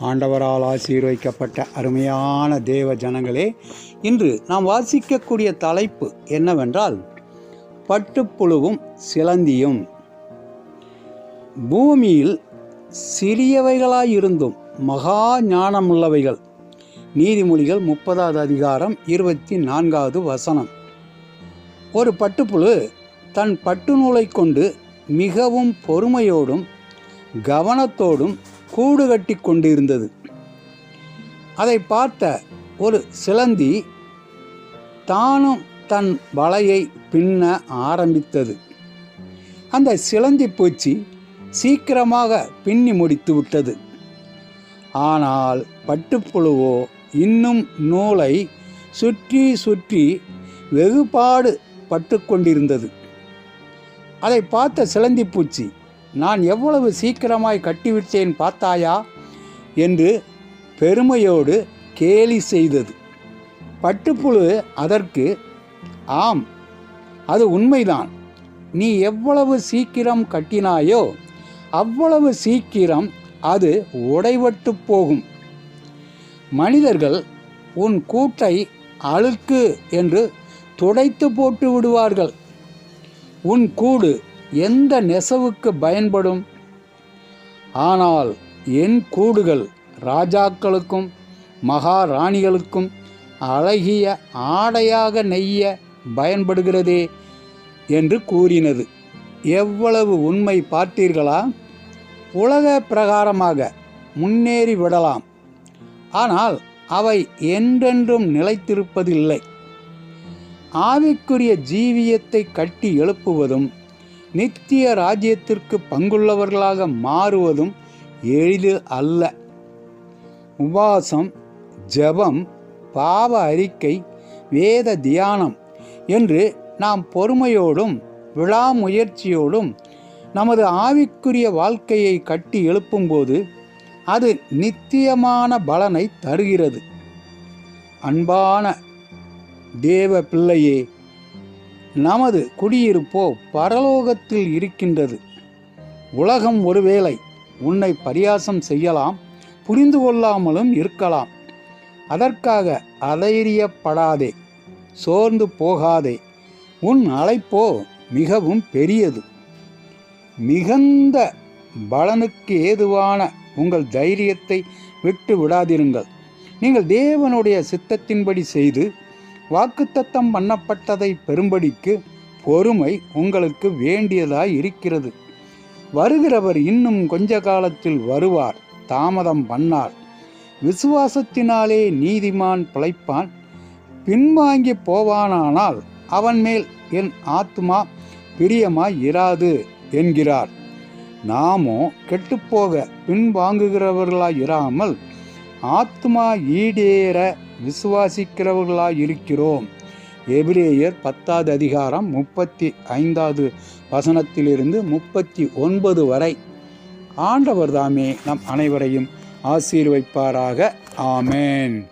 ஆண்டவரால் ஆசீர்வைக்கப்பட்ட அருமையான தேவ ஜனங்களே இன்று நாம் வாசிக்கக்கூடிய தலைப்பு என்னவென்றால் பட்டுப்புழுவும் சிலந்தியும். பூமியில் சிறியவைகளாயிருந்தும் மகா ஞானமுள்ளவைகள். நீதிமொழிகள் முப்பதாவது அதிகாரம் இருபத்தி நான்காவது வசனம். ஒரு பட்டுப்புழு தன் பட்டு நூலை கொண்டு மிகவும் பொறுமையோடும் கவனத்தோடும் கூடு கட்டி கொண்டிருந்தது. அதை பார்த்த ஒரு சிலந்தி தானும் தன் வலையை பின்ன ஆரம்பித்தது. அந்த சிலந்தி பூச்சி சீக்கிரமாக பின்னி முடித்து விட்டது. ஆனால் பட்டுப்புழுவோ இன்னும் நூலை சுற்றி சுற்றி வெகுபாடு பட்டு கொண்டிருந்தது. அதை பார்த்த சிலந்தி பூச்சி நான் எவ்வளவு சீக்கிரமாய் கட்டிவிட்டேன் பார்த்தாயா? என்று பெருமையோடு கேலி செய்தது. பட்டுப்புழு அதற்கு ஆம் அது உண்மைதான். நீ எவ்வளவு சீக்கிரம் கட்டினாயோ அவ்வளவு சீக்கிரம் அது உடைபட்டு போகும். மனிதர்கள் உன் கூட்டை அழுக்கு என்று துடைத்து போட்டு விடுவார்கள். உன் கூடு எந்த நெசவுக்கு பயன்படும்? ஆனால் என் கூடுகள் ராஜாக்களுக்கும் மகாராணிகளுக்கும் அழகிய ஆடையாக நெய்ய பயன்படுகிறதே என்று கூறினது. எவ்வளவு உண்மை பார்த்தீர்களா? உலக பிரகாரமாக முன்னேறி விடலாம். ஆனால் அவை என்றென்றும் நிலைத்திருப்பதில்லை. ஆவிக்குரிய ஜீவியத்தை கட்டி எழுப்புவதும் நித்திய ராஜ்யத்திற்கு பங்குள்ளவர்களாக மாறுவதும் எளிது அல்ல. உபாசம் ஜெபம் பாவ அறிக்கை வேத தியானம் என்று நாம் பொறுமையோடும் விழாமுயற்சியோடும் நமது ஆவிக்குரிய வாழ்க்கையை கட்டி எழுப்பும்போது அது நித்தியமான பலனை தருகிறது. அன்பான தேவ பிள்ளையே நமது குடியிருப்போ பரலோகத்தில் இருக்கின்றது. உலகம் ஒருவேளை உன்னை பரியாசம் செய்யலாம் புரிந்து கொள்ளாமலும் இருக்கலாம். அதற்காக அதைரியப்படாதே சோர்ந்து போகாதே. உன் அழைப்போ மிகவும் பெரியது. மிகுந்த பலனுக்கு ஏதுவான உங்கள் தைரியத்தை விட்டு விடாதிருங்கள் நீங்கள் தேவனுடைய சித்தத்தின்படி செய்து வாக்குத்தத்தம் பண்ணப்பட்டதை பெரும்படிக்கு பொறுமை உங்களுக்கு வேண்டியதாய் இருக்கிறது. வருகிறவர் இன்னும் கொஞ்ச காலத்தில் வருவார் தாமதம் பண்ணார். விசுவாசத்தினாலே நீதிமான் பிழைப்பான் பின்வாங்கி போவானானால் அவன் மேல் என் ஆத்மா பிரியமாய் இராது என்கிறார். நாமோ கெட்டுப்போக பின்வாங்குகிறவர்களாய் இராமல் ஆத்மா ஈடேற விசுவாசிக்கிறவர்களாக இருக்கிறோம் எபிரேயர் பத்தாவது அதிகாரம் முப்பத்தி ஐந்தாவது வசனத்திலிருந்து முப்பத்தி ஒன்பது வரை. ஆண்டவர் தாமே நம் அனைவரையும் ஆசீர்வைப்பாராக. ஆமேன்.